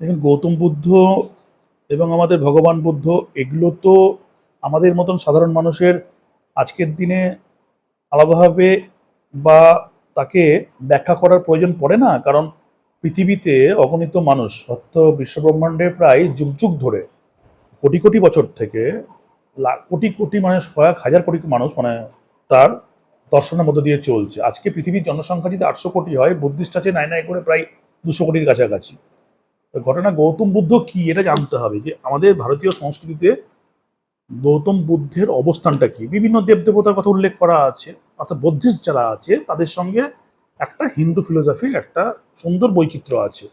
দেখুন, গৌতম বুদ্ধ এবং আমাদের ভগবান বুদ্ধ, এগুলো তো আমাদের মতন সাধারণ মানুষের আজকের দিনে আলাদাভাবে বা তাকে ব্যাখ্যা করার প্রয়োজন পড়ে না। কারণ পৃথিবীতে অগণিত মানুষ, সত্য বিশ্বব্রহ্মাণ্ডে প্রায় যুগ যুগ ধরে, কোটি কোটি বছর থেকে কোটি কোটি মানে কয়েক হাজার কোটি মানুষ মানে তার দর্শনের মধ্য দিয়ে চলছে। আজকে পৃথিবীর জনসংখ্যা যদি আটশো কোটি হয়, বুদ্ধিস্ট আছে নাই নাই করে প্রায় দুশো কোটির কাছাকাছি। ঘটনা গৌতম বুদ্ধ কি এটা জানতে হবে যে আমাদের ভারতীয় সংস্কৃতিতে গৌতম বুদ্ধের অবস্থানটা কি? বিভিন্ন দেবদেবতার কথা উল্লেখ করা আছে, অর্থাৎ বুদ্ধিস্ট যারা আছে, তাদের সঙ্গে একটা হিন্দু ফিলোসফির একটা সুন্দর বৈচিত্র্য আছে।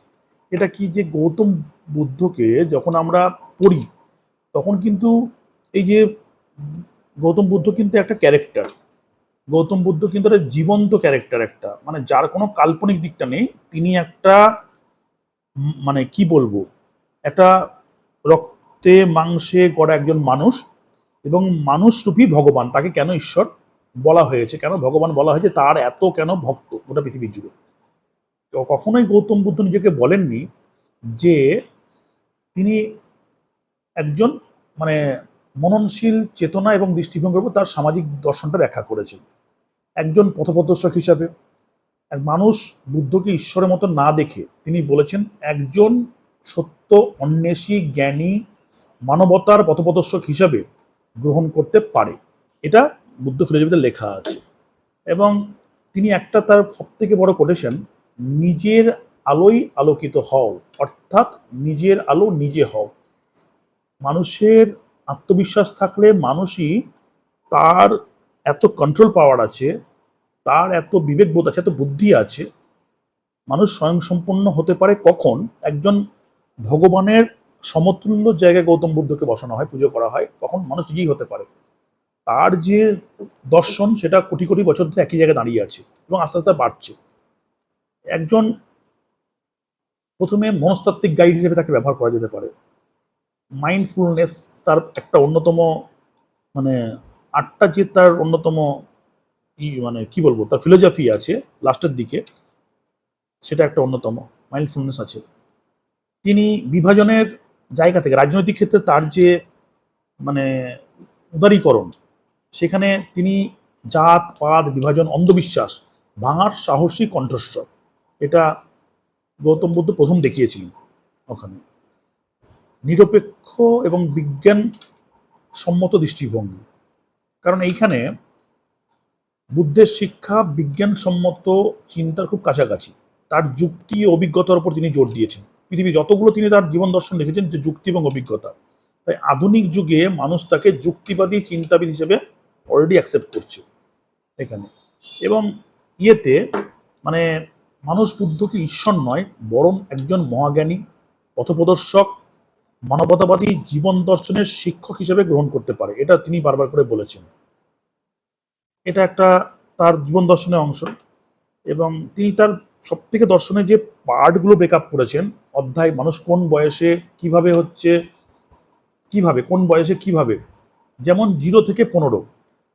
এটা কি যে গৌতম বুদ্ধকে যখন আমরা পড়ি, তখন কিন্তু এই যে গৌতম বুদ্ধ কিন্তু একটা ক্যারেক্টার গৌতম বুদ্ধ কিন্তু একটা জীবন্ত ক্যারেক্টার একটা। মানে যার কোনো কাল্পনিক দিকটা নেই, তিনি একটা মানে কি বলব? একটা রক্তে মাংসে গড়া একজন মানুষ এবং মানুষরূপী ভগবান, তাকে কেন ঈশ্বর বলা হয়েছে? কেন ভগবান বলা হয়েছে? তার এত কেন ভক্ত গোটা পৃথিবীর জুড়ে? কখনোই গৌতম বুদ্ধ নিজেকে বলেননি যে তিনি একজন মানে মননশীল, চেতনা এবং দৃষ্টিভঙ্গির উপর তার সামাজিক দর্শনটা ব্যাখ্যা করেছেন। একজন পথপ্রদর্শক হিসাবে মানুষ বুদ্ধকে ঈশ্বরের মতো না দেখে তিনি বলেছেন, একজন সত্য, অন্বেষী, জ্ঞানী, মানবতার পথপ্রদর্শক হিসাবে গ্রহণ করতে পারে। এটা বুদ্ধ ফিলোসফিতে লেখা আছে। এবং তিনি একটা তার সব থেকে বড় কোটেশন নিজের আলোয় আলোকিত হও। অর্থাৎ, নিজের আলো নিজে হও। মানুষের আত্মবিশ্বাস থাকলে মানুষই তার এত কন্ট্রোল পাওয়ার আছে তার এত বিবেকবোধ আছে, এত বুদ্ধি আছে, মানুষ স্বয়ংসম্পন্ন হতে পারে কখন? একজন ভগবানের সমতুল্য জায়গায় গৌতম বুদ্ধকে বসানো হয়, পুজো করা হয় তখন মানুষ নিজেই হতে পারে। তার যে দর্শন, সেটা কোটি কোটি বছর ধরে একই জায়গায় দাঁড়িয়ে আছে এবং আস্তে আস্তে বাড়ছে। একজন প্রথমে মনস্তাত্ত্বিক গাইড হিসেবে তাকে ব্যবহার করা যেতে পারে। মাইন্ডফুলনেস তার একটা অন্যতম মানে আটটা যে তার অন্যতম মানে কি বলব, তার ফিলোজফি আছে লাস্টের দিকে। সেটা একটা অন্যতম মাইন্ডফুলনেস আছে। তিনি বিভাজনের জায়গা থেকে, রাজনৈতিক ক্ষেত্রে তার যে মানে উদারীকরণ, সেখানে তিনি জাত, পাত, বিভাজন, অন্ধবিশ্বাস, ভাঙার সাহসী কণ্ঠস্বর, এটা গৌতম বুদ্ধ প্রথম দেখিয়েছিলেন ওখানে। নিরপেক্ষ এবং বিজ্ঞান সম্মত দৃষ্টিভঙ্গি। কারণ এইখানে বুদ্ধের শিক্ষা বিজ্ঞানসম্মত চিন্তার খুব কাছাকাছি। তার যুক্তি অভিজ্ঞতার উপর তিনি জোর দিয়েছেন। পৃথিবী যতগুলো তিনি তার জীবন দর্শন লিখেছেন যে যুক্তি এবং অভিজ্ঞতা। তাই আধুনিক যুগে মানুষ তাকে যুক্তিবাদী চিন্তাবিদ হিসেবে অলরেডি অ্যাকসেপ্ট করছে এখানে। এবং ইয়েতে মানে মানুষ বুদ্ধকে ঈশ্বর নয়, বরং একজন মহাজ্ঞানী, পথপ্রদর্শক, মানবতাবাদী জীবন দর্শনের শিক্ষক হিসেবে গ্রহণ করতে পারে। এটা তিনি বারবার করে বলেছেন। এটা একটা তার জীবন দর্শনের অংশ। এবং তিনি তার সব থেকে দর্শনের যে পার্টগুলো ব্রেকআপ করেছেন, অধ্যায়, মানুষ কোন বয়সে কীভাবে হচ্ছে, কীভাবে, কোন বয়সে কীভাবে, যেমন জিরো থেকে পনেরো,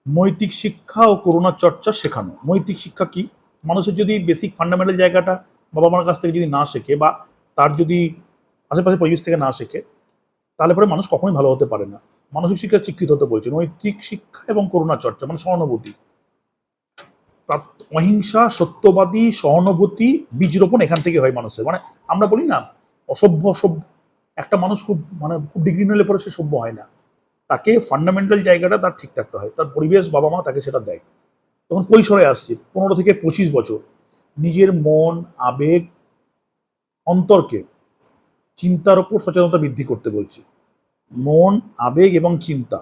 নৈতিক শিক্ষা ও করুণা চর্চা শেখানো। নৈতিক শিক্ষা কি? মানুষের যদি বেসিক ফান্ডামেন্টাল জায়গাটা বাবা মার কাছ থেকে যদি না শেখে বা তার যদি আশেপাশে পরিবেশ থেকে না শেখে, তাহলে পরে মানুষ কখনোই ভালো হতে পারে না। মানসিক শিক্ষা শিক্ষিত হতে বলছে নৈতিক শিক্ষা এবং করুণা চর্চা মানে সহানুভূতি। অহিংসা, সত্যবাদী, সহানুভূতি বীজ রোপণ এখান থেকে হয় মানুষের। মানে আমরা বলি না, অসভ্য অসভ্য। একটা মানুষ খুব মানে খুব ডিগ্রি নিলে পরে সে সভ্য হয় না। তাকে ফান্ডামেন্টাল জায়গাটা তার ঠিক থাকতে হয়। তার পরিবেশ বাবা মা তাকে সেটা দেয়। তখন কৈশোরে আসছে, পনেরো থেকে পঁচিশ বছর। নিজের মন, আবেগ, অন্তরকে চিন্তার ওপর সচেতনতা বৃদ্ধি করতে বলছি। মন, আবেগ এবং চিন্তা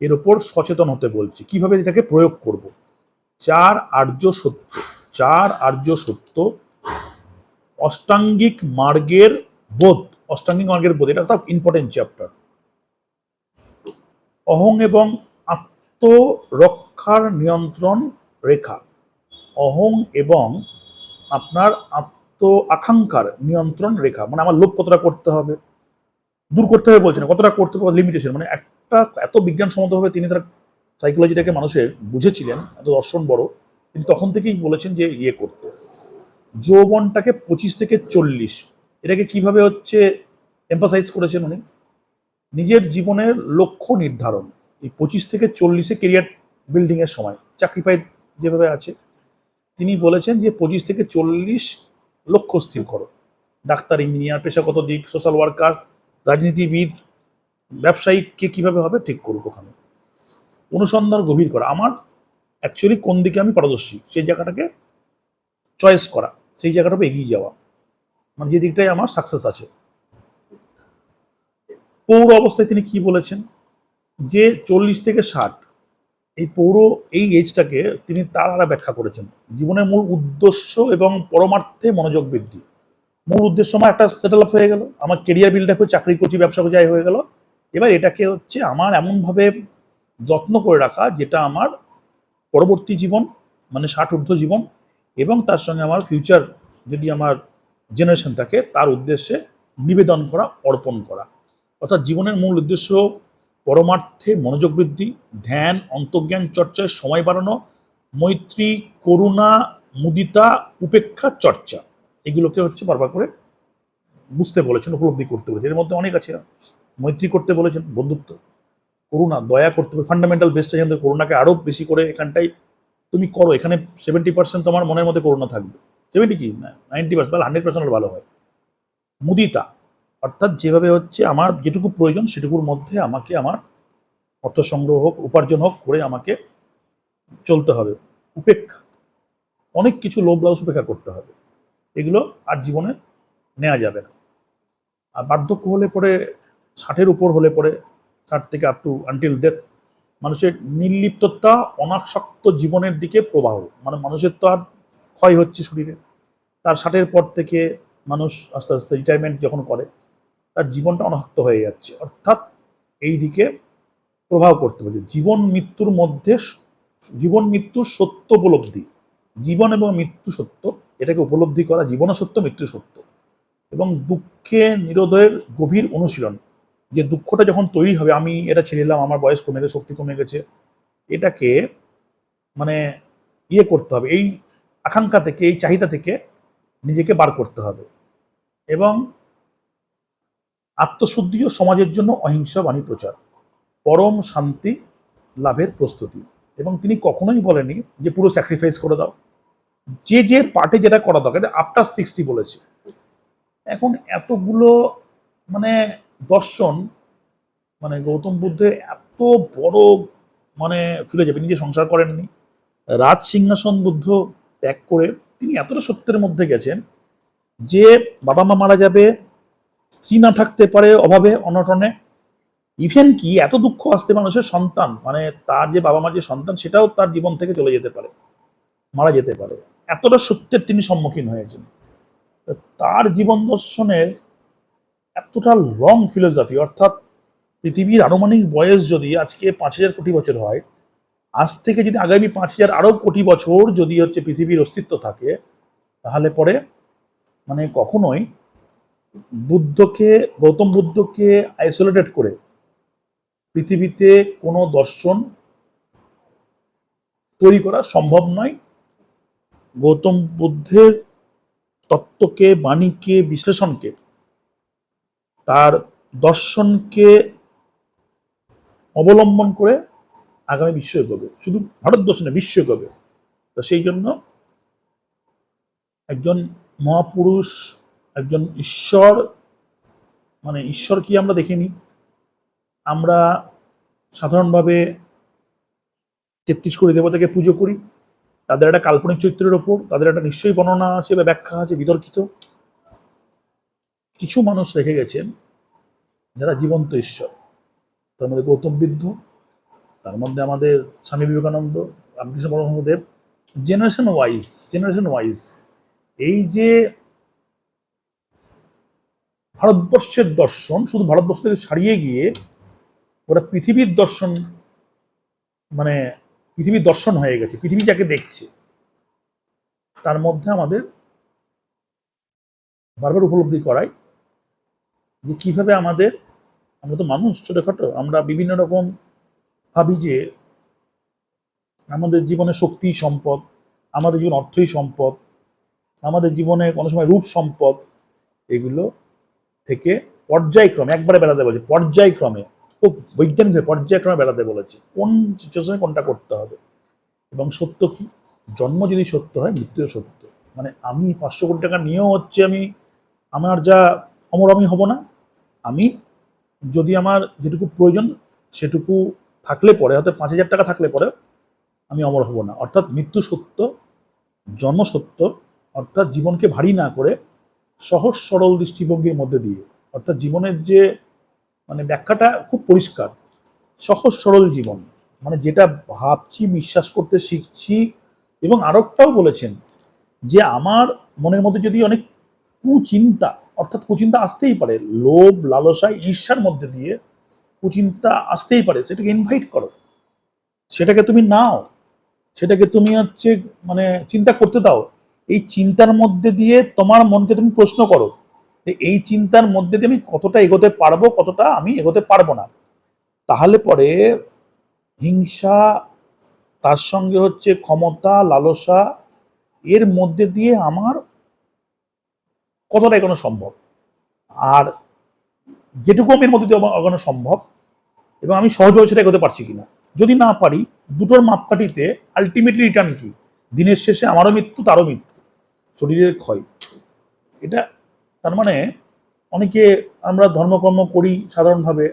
এর ওপর সচেতন হতে বলছি। কীভাবে এটাকে প্রয়োগ করব? চার আর্য সত্য, চার আর্য সত্য অষ্টাঙ্গিক মার্গের বোধ, অষ্টাঙ্গিক মার্গের বোধ, এটা ইম্পর্টেন্ট চ্যাপ্টার অহং এবং আত্মরক্ষার নিয়ন্ত্রণ রেখা। অহং এবং আপনার আত্ম আকাঙ্ক্ষার নিয়ন্ত্রণ রেখা মানে আমার লোভ কতটা করতে হবে? দূর করতে হবে বলছেন কতটা করতে হবে লিমিটেশন মানে একটা এত বিজ্ঞানসম্মতভাবে তিনি তার সাইকোলজিটাকে মানুষের বুঝেছিলেন, এত দর্শন বড়, তিনি তখন থেকেই বলেছেন যে ইয়ে করতে। যৌবনটাকে পঁচিশ থেকে চল্লিশ, এটাকে কীভাবে হচ্ছে এম্পাসাইজ করেছেন উনি? নিজের জীবনের লক্ষ্য নির্ধারণ। এই পঁচিশ থেকে চল্লিশে কেরিয়ার বিল্ডিংয়ের সময়, চাকরি পাই যেভাবে আছে, তিনি বলেছেন যে পঁচিশ থেকে চল্লিশ লক্ষ্য স্থির করো। ডাক্তার ইঞ্জিনিয়ার পেশাগত দিক সোশ্যাল ওয়ার্কার রাজনীতিবিদ, ব্যবসায়িক কে কীভাবে হবে ঠিক করুক ওখানে অনুসন্ধান গভীর করা। আমার অ্যাকচুয়ালি কোন দিকে আমি পারদর্শী, সেই জায়গাটাকে চয়েস করা, সেই জায়গাটা এগিয়ে যাওয়া। মানে যে দিকটায় আমার সাকসেস আছে। পৌর অবস্থায় তিনি কি বলেছেন? যে চল্লিশ থেকে ষাট, এই পৌর, এই এজটাকে তিনি তার আরা ব্যাখ্যা করেছেন। জীবনের মূল উদ্দেশ্য এবং পরমার্থে মনোযোগ বৃদ্ধি। মূল উদ্দেশ্য আমার একটা সেটেল আপ হয়ে গেল। আমার কেরিয়ার বিল্ডআপ হয়ে চাকরি করছি, ব্যবসা যাই হয়ে গেল। এবার এটাকে হচ্ছে আমার এমনভাবে যত্ন করে রাখা যেটা আমার পরবর্তী জীবন মানে ষাট ঊর্ধ্ব জীবন এবং তার সঙ্গে আমার ফিউচার যদি আমার জেনারেশন থাকে, তার উদ্দেশ্যে নিবেদন করা, অর্পণ করা। অর্থাৎ জীবনের মূল উদ্দেশ্য পরমার্থে মনোযোগ বৃদ্ধি, ধ্যান, অন্তর্জ্ঞান, চর্চায় সময় বাড়ানো, মৈত্রী, করুণা, মুদিতা, উপেক্ষা, চর্চা। এগুলোকে হচ্ছে বারবার করে বুঝতে বলেছেন, উপলব্ধি করতে বলেছেন। এর মধ্যে অনেক আছে। মৈত্রী করতে বলেছেন, বন্ধুত্ব, করুণা, দয়া করতে হবে ফান্ডামেন্টাল বেসটা যেন করুণাকে আরও বেশি করে এখানটাই তুমি করো। এখানে সেভেন্টি পার্সেন্ট তোমার মনের মধ্যে করুণা থাকবে। সেভেন্টি কি? নাইনটি পার্সেন্ট হান্ড্রেড পার্সেন্ট ভালো হয়। মুদিতা, অর্থাৎ যেভাবে হচ্ছে আমার যেটুকু প্রয়োজন সেটুকুর মধ্যে আমাকে আমার অর্থ সংগ্রহ হোক, উপার্জন হোক করে আমাকে চলতে হবে। উপেক্ষা, অনেক কিছু লোভ লাউস উপেক্ষা করতে হবে। এগুলো আর জীবনে নেওয়া যাবে না। আর বার্ধক্য হলে পরে, ষাটের উপর হলে পরে ষাট থেকে আপ টু আনটিল ডেথ মানুষের নির্লিপ্ততা, অনাসক্ত জীবনের দিকে প্রবাহ। মানে মানুষের তো আর ক্ষয় হচ্ছে শরীরে। তার ষাটের পর থেকে মানুষ আস্তে আস্তে রিটায়ারমেন্ট যখন করে, তার জীবনটা অনাসক্ত হয়ে যাচ্ছে। অর্থাৎ এই দিকে প্রভাব করতে পারছে জীবন মৃত্যুর মধ্যে জীবন মৃত্যুর সত্য উপলব্ধি। জীবন এবং মৃত্যু সত্য এটাকে উপলব্ধি করা জীবনও সত্য মৃত্যু সত্য এবং দুঃখে, নিরোধের গভীর অনুশীলন। যে দুঃখটা যখন তৈরি হবে, আমি এটা ছেড়ে নিলাম আমার বয়স কমে গেছে, শক্তি কমে গেছে, এটাকে মানে ইয়ে করতে হবে, এই আকাঙ্ক্ষা থেকে, এই চাহিদা থেকে নিজেকে বার করতে হবে। এবং আত্মশুদ্ধি ও সমাজের জন্য অহিংসা বাণী প্রচার, পরম শান্তি লাভের প্রস্তুতি। এবং তিনি কখনোই বলেনি যে পুরো স্যাক্রিফাইস করে দাও। যে যে পার্টে যেটা করা দরকার আফটার সিক্সটি বলেছে। এখন এতগুলো মানে দর্শন মানে গৌতম বুদ্ধের এত বড় মানে ফিরে যাবে নিজে সংসার করেননি। রাজ সিংহাসন বুদ্ধ ত্যাগ করে তিনি এতটা সত্যের মধ্যে গেছেন যে বাবা মা মারা যাবে, স্ত্রী না থাকতে পারে অভাবে, অনটনে। ইভেন কি, এত দুঃখ আসতে মানুষের সন্তান মানে তার যে বাবা মার যে সন্তান, সেটাও তার জীবন থেকে চলে যেতে পারে, মারা যেতে পারে। এতটা সত্যের তিনি সম্মুখীন হয়েছেন। তার জীবন দর্শনের এতটা লং ফিলোসফি অর্থাৎ পৃথিবীর আনুমানিক বয়স যদি আজকে পাঁচ হাজার কোটি বছর হয়, আজ থেকে যদি আগামী পাঁচ হাজার আরও কোটি বছর যদি হচ্ছে পৃথিবীর অস্তিত্ব থাকে, তাহলে পরে মানে কখনোই বুদ্ধকে, গৌতম বুদ্ধকে আইসোলেটেড করে পৃথিবীতে কোনো দর্শন তৈরি করা সম্ভব নয়। গৌতম বুদ্ধের তত্ত্বকে, বাণীকে, বিশ্লেষণকে, তার দর্শনকে অবলম্বন করে আগামী বিশ্ব এগোবে শুধু ভারতবর্ষ না বিশ্ব এগোবে তো সেই জন্য একজন মহাপুরুষ, একজন ঈশ্বর মানে ঈশ্বর কি আমরা দেখিনি? আমরা সাধারণভাবে তেত্রিশ কোটি দেবতাকে পুজো করি। তাদের একটা কাল্পনিক চরিত্রের ওপর, তাদের একটা নিশ্চয়ই বর্ণনা আছে বা ব্যাখ্যা আছে, বিতর্কিত। কিছু মানুষ রেখে গেছেন যারা জীবন্ত ঈশ্বর। তার মধ্যে গৌতম বুদ্ধ, তার মধ্যে আমাদের Swami Vivekananda, Ramakrishna Paramahamsadev generation wise generation wise এই যে ভারতবর্ষের দর্শন, শুধু ভারতবর্ষ থেকে ছাড়িয়ে গিয়ে ওরা পৃথিবীর দর্শন মানে পৃথিবীর দর্শন হয়ে গেছে, পৃথিবী যাকে দেখছে। তার মধ্যে আমাদের বারবার উপলব্ধি করায় যে কীভাবে আমাদের, আমরা তো মানুষ ছোটোখাটো, আমরা বিভিন্ন রকম ভাবি যে আমাদের জীবনে শক্তি সম্পদ, আমাদের জীবন অর্থই সম্পদ, আমাদের জীবনে কোনো সময় রূপ সম্পদ, এগুলো থেকে পর্যায়ক্রমে, একবারে বেড়াতে বলছে, পর্যায়ক্রমে খুব বৈজ্ঞানিকভাবে পর্যায়ক্রমে বেড়াতে বলেছে। কোন সিচুয়েশনে কোনটা করতে হবে? এবং সত্য কি? জন্ম যদি সত্য হয়, মৃত্যুও সত্য। মানে আমি পাঁচশো কোটি টাকা নিয়েও হচ্ছে আমি, আমার যা অমর আমি হব না। আমি যদি আমার যেটুকু প্রয়োজন সেটুকু থাকলে পরে, হয়তো পাঁচ হাজার টাকা থাকলে পরে আমি অমর হব না। অর্থাৎ মৃত্যু সত্য, জন্ম সত্য, অর্থাৎ জীবনকে ভারী না করে সহজ সরল দৃষ্টিভঙ্গির মধ্যে দিয়ে, অর্থাৎ জীবনের যে মানে ব্যাখ্যাটা খুব পরিষ্কার। সহজ, সরল জীবন। মানে যেটা ভাবছি, বিশ্বাস করতে শিখছি এবং আরেকটাও বলেছেন যে আমার মনের মধ্যে যদি অনেক কুচিন্তা, অর্থাৎ কুচিন্তা আসতেই পারে, লোভ লালসা ঈর্ষার মধ্যে দিয়ে কুচিন্তা আসতেই পারে, সেটাকে ইনভাইট করো। সেটাকে তুমি নাও। সেটাকে তুমি হচ্ছে মানে চিন্তা করতে দাও। এই চিন্তার মধ্যে দিয়ে তোমার মনকে তুমি প্রশ্ন করো। এই চিন্তার মধ্যে দিয়ে আমি কতটা এগোতে পারব, কতটা আমি এগোতে পারব না। তাহলে পরে হিংসা, তার সঙ্গে হচ্ছে ক্ষমতা, লালসা, এর মধ্যে দিয়ে আমার কতটা এগোনো সম্ভব? আর যেটুকু আমি এর মধ্যে দিয়ে এগোনো সম্ভব এবং আমি সহজভাবে সেটা এগোতে পারছি কিনা? যদি না পারি, দুটোর মাপকাঠিতে আলটিমেটলি রিটার্ন কি? দিনের শেষে আমারও মৃত্যু, তারও মৃত্যু, শরীরের ক্ষয়। এটা তার মানে অনেকে আমরা ধর্মকর্ম করি সাধারণভাবে,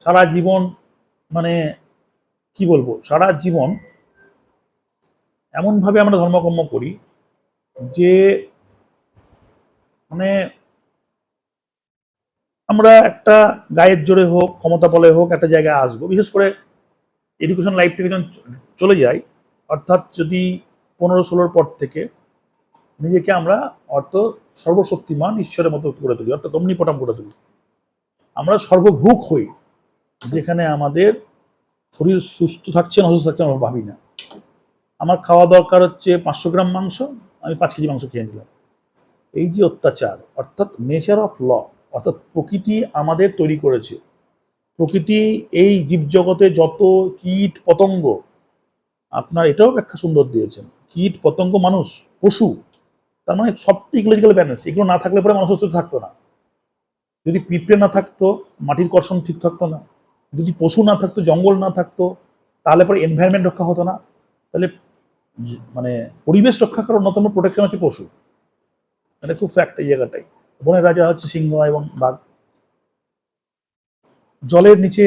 সারা জীবন মানে কি বলব, সারা জীবন এমনভাবে আমরা ধর্মকর্ম করি যে মানে আমরা একটা গায়ের জোরে হোক, ক্ষমতা বলে হোক, একটা জায়গায় আসব। বিশেষ করে এডুকেশন লাইফ থেকে যখন চলে যাই, অর্থাৎ যদি পনেরো ষোলোর পর থেকে নিজেকে আমরা অর্থ সর্বশক্তিমান ঈশ্বরের মতো করে তুলি, অর্থাৎ অমনিপটাম করে তুলি। আমরা সর্বভুক হই, যেখানে আমাদের শরীর সুস্থ থাকছে না অসুস্থ থাকছে আমরা ভাবি না। আমার খাওয়া দরকার হচ্ছে পাঁচশো গ্রাম মাংস, আমি পাঁচ কেজি মাংস খেয়ে নিলাম। এই যে অত্যাচার, অর্থাৎ নেচার অফ ল অর্থাৎ প্রকৃতি আমাদের তৈরি করেছে। প্রকৃতি এই জীবজগতে যত কীট পতঙ্গ, আপনার এটাও ব্যাখ্যা সুন্দর দিয়েছেন। কীট পতঙ্গ মানুষ, পশু তার মানে সব ইকোলজিক্যাল ব্যালেন্স এগুলো না থাকলে পরে মানুষ সুস্থ থাকতো না। যদি পিঁপড়ে না থাকতো, মাটির কর্ষণ ঠিক থাকতো না। যদি পশু না থাকতো, জঙ্গল না থাকতো, তাহলে পরে এনভায়রনমেন্ট রক্ষা হতো না। তাহলে মানে পরিবেশ রক্ষা করার অন্যতম প্রোটেকশন হচ্ছে পশু। এটা খুব ফ্যাক্ট এই জায়গাটাই। বনের রাজা হচ্ছে সিংহ এবং বাঘ। জলের নিচে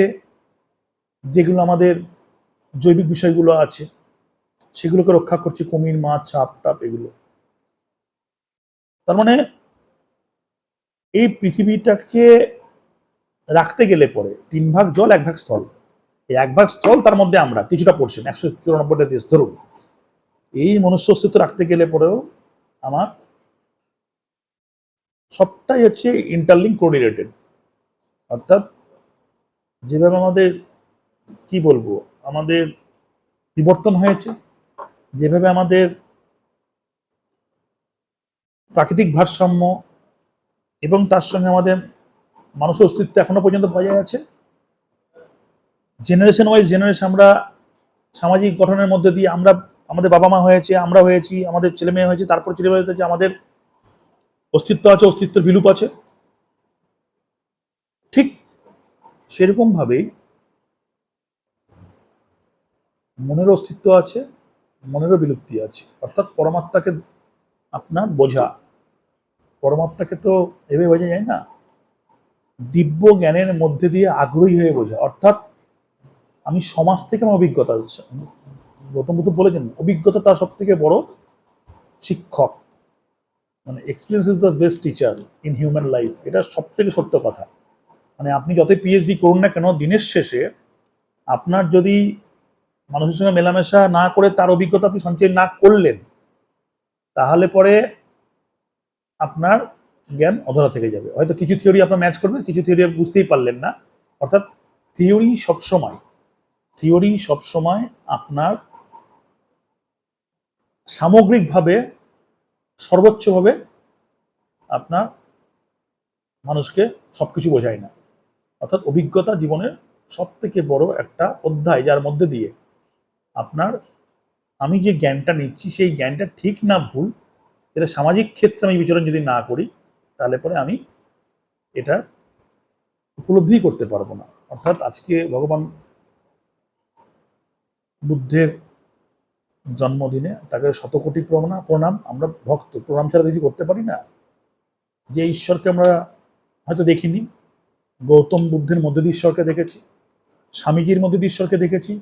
যেগুলো আমাদের জৈবিক বিষয়গুলো আছে, সেগুলোকে রক্ষা করছে কুমির, মাছ, সাপ, টাপ, এগুলো। তার মানে এই পৃথিবীটাকে রাখতে গেলে পরে তিন ভাগ জল, এক ভাগ স্থল। এই এক ভাগ স্থল তার মধ্যে আমরা কিছুটা পড়ছেন একশো চুরানব্বইটা দেশ ধরুন। এই মনুষ্য অস্তিত্ব রাখতে গেলে পরেও আমার সবটাই হচ্ছে ইন্টারলিঙ্ক কোরিলেটেড অর্থাৎ যেভাবে আমাদের, কি বলব, আমাদের বিবর্তন হয়েছে, যেভাবে আমাদের প্রাকৃতিক ভারসাম্য এবং তার সঙ্গে আমাদের মানুষের অস্তিত্ব এখনও পর্যন্ত বজায় আছে। জেনারেশন ওয়াইজ জেনারেশন আমরা সামাজিক গঠনের মধ্যে দিয়ে আমরা, আমাদের বাবা মা হয়েছে, আমরা হয়েছি, আমাদের ছেলে মেয়ে হয়েছে, তারপর ছেলে মেয়ে হয়েছে, আমাদের অস্তিত্ব আছে, অস্তিত্বের বিলুপ আছে। ঠিক সেরকম ভাবেই মনেরও অস্তিত্ব আছে, মনেরও বিলুপ্তি আছে। অর্থাৎ পরমাত্মাকে আপনার বোঝা। পরমাত্মাকে তো এভাবে বোঝা যায় না। দিব্য জ্ঞানের মধ্যে দিয়ে আগ্রহী হয়ে বোঝা। অর্থাৎ আমি সমাজ থেকে আমার অভিজ্ঞতা হচ্ছে। গৌতম বুদ্ধ বলেছেন, অভিজ্ঞতা তার সব থেকে বড় শিক্ষক। মানে experience is the best teacher in human life এটা সব থেকে সত্য কথা। মানে আপনি যতই পিএইচডি করুন না কেন, দিনের শেষে আপনার যদি মানুষের সঙ্গে মেলামেশা না করে তার অভিজ্ঞতা আপনি সঞ্চয় না করলেন তাহলে পরে আপনার জ্ঞান অধরা থেকে যাবে। হয়তো কিছু থিওরি আপনার ম্যাচ করবে, কিছু থিওরি বুঝতেই পারলেন না। অর্থাৎ থিওরি সবসময় থিওরি সবসময় আপনার সামগ্রিকভাবে, সর্বোচ্চভাবে আপনার মানুষকে সবকিছু বোঝায় না। অর্থাৎ অভিজ্ঞতা জীবনের সব থেকে বড় একটা অধ্যায়, যার মধ্যে দিয়ে আপনার আমি যে জ্ঞানটা নিচ্ছি, সেই জ্ঞানটা ঠিক না ভুল এটা সামাজিক ক্ষেত্রে আমি বিচরণ যদি না করি, তাহলে পরে আমি এটা উপলব্ধি করতে পারব না। অর্থাৎ আজকে ভগবান বুদ্ধের জন্মদিনে তাকে শতকোটি প্রণাম প্রণাম, আমরা ভক্ত, প্রণাম ছাড়া কিছু করতে পারি না। যে ঈশ্বরকে আমরা হয়তো দেখিনি, গৌতম বুদ্ধের মধ্যে দিয়ে ঈশ্বরকে দেখেছি, স্বামীজির মধ্যে দিয়ে ঈশ্বরকে দেখেছি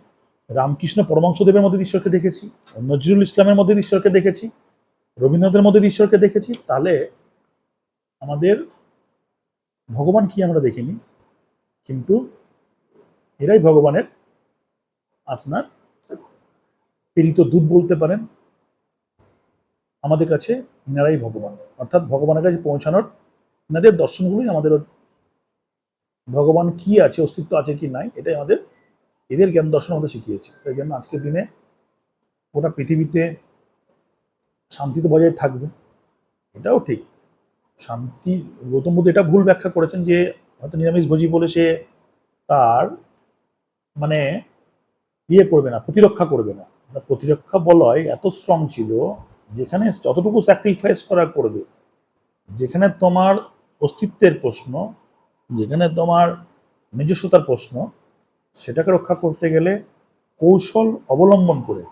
রামকৃষ্ণ পরমাংশদেবের মধ্যে ঈশ্বরকে দেখেছি, নজরুল ইসলামের মধ্যে ঈশ্বরকে দেখেছি, রবীন্দ্রনাথের মধ্যে ঈশ্বরকে দেখেছি, তাহলে আমাদের ভগবান কি আমরা দেখিনি? কিন্তু এরাই ভগবানের আপনার প্রেরিত দূত বলতে পারেন। আমাদের কাছে এনারাই ভগবান। অর্থাৎ ভগবানের কাছে পৌঁছানোর এনাদের দর্শনগুলোই আমাদের ভগবান কি আছে, অস্তিত্ব আছে কি নাই, এটাই আমাদের এদের জ্ঞান দর্শন আমাদের শিখিয়েছে। তাই জন্য আজকের দিনে গোটা পৃথিবীতে শান্তি তো বজায় থাকবে। এটাও ঠিক। শান্তি, গৌতম বুদ্ধ এটা ভুল ব্যাখ্যা করেছেন যে হয়তো নিরামিষ ভোজি বলে সে তার মানে ইয়ে করবে না, প্রতিরক্ষা করবে না। তার প্রতিরক্ষা বলয় এত স্ট্রং ছিল, যেখানে যতটুকু স্যাক্রিফাইস করা করবে, যেখানে তোমার অস্তিত্বের প্রশ্ন, যেখানে তোমার নিজস্বতার প্রশ্ন সেটাকে রক্ষা করতে গেলে কৌশল অবলম্বন করে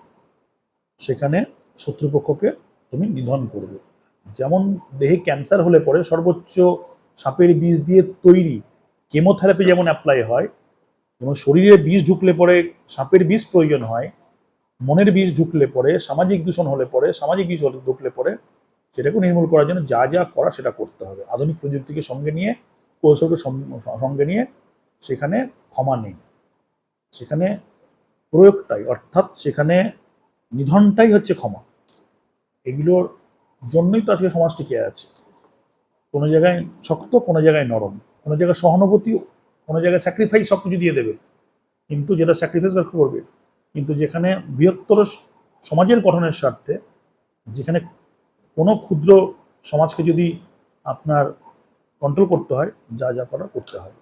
সেখানে শত্রুপক্ষকে তুমি নিধন করবে। যেমন দেহে ক্যান্সার হলে পরে সর্বোচ্চ সাপের বিষ দিয়ে তৈরি কেমোথেরাপি যেমন অ্যাপ্লাই হয় এবং শরীরে বিষ ঢুকলে পরে সাপের বিষ প্রয়োজন হয়, মনের বিষ ঢুকলে পরে, সামাজিক দূষণ হলে পরে, সামাজিক বিষ ঢুকলে পরে সেটাকে নির্মূল করার জন্য যা যা করা সেটা করতে হবে। আধুনিক প্রযুক্তিকে সঙ্গে নিয়ে, কৌশলকে সঙ্গে নিয়ে সেখানে ক্ষমা নেই। সেখানে প্রয়োগটাই, অর্থাৎ সেখানে নিধনটাই হচ্ছে ক্ষমা। এগুলোর জন্যই তো আজকে সমাজ টিকে আছে। কোনো জায়গায় শক্ত, কোনো জায়গায় নরম। কোনো জায়গায় সহানুভূতি, কোনো জায়গায় স্যাক্রিফাইস সব কিছু দিয়ে দেবে। কিন্তু যেটা স্যাক্রিফাইস করবে, কিন্তু যেখানে বৃহত্তর সমাজের গঠনের স্বার্থে, যেখানে কোনো ক্ষুদ্র সমাজকে যদি আপনার কন্ট্রোল করতে হয়, যা যা করা করতে হয়।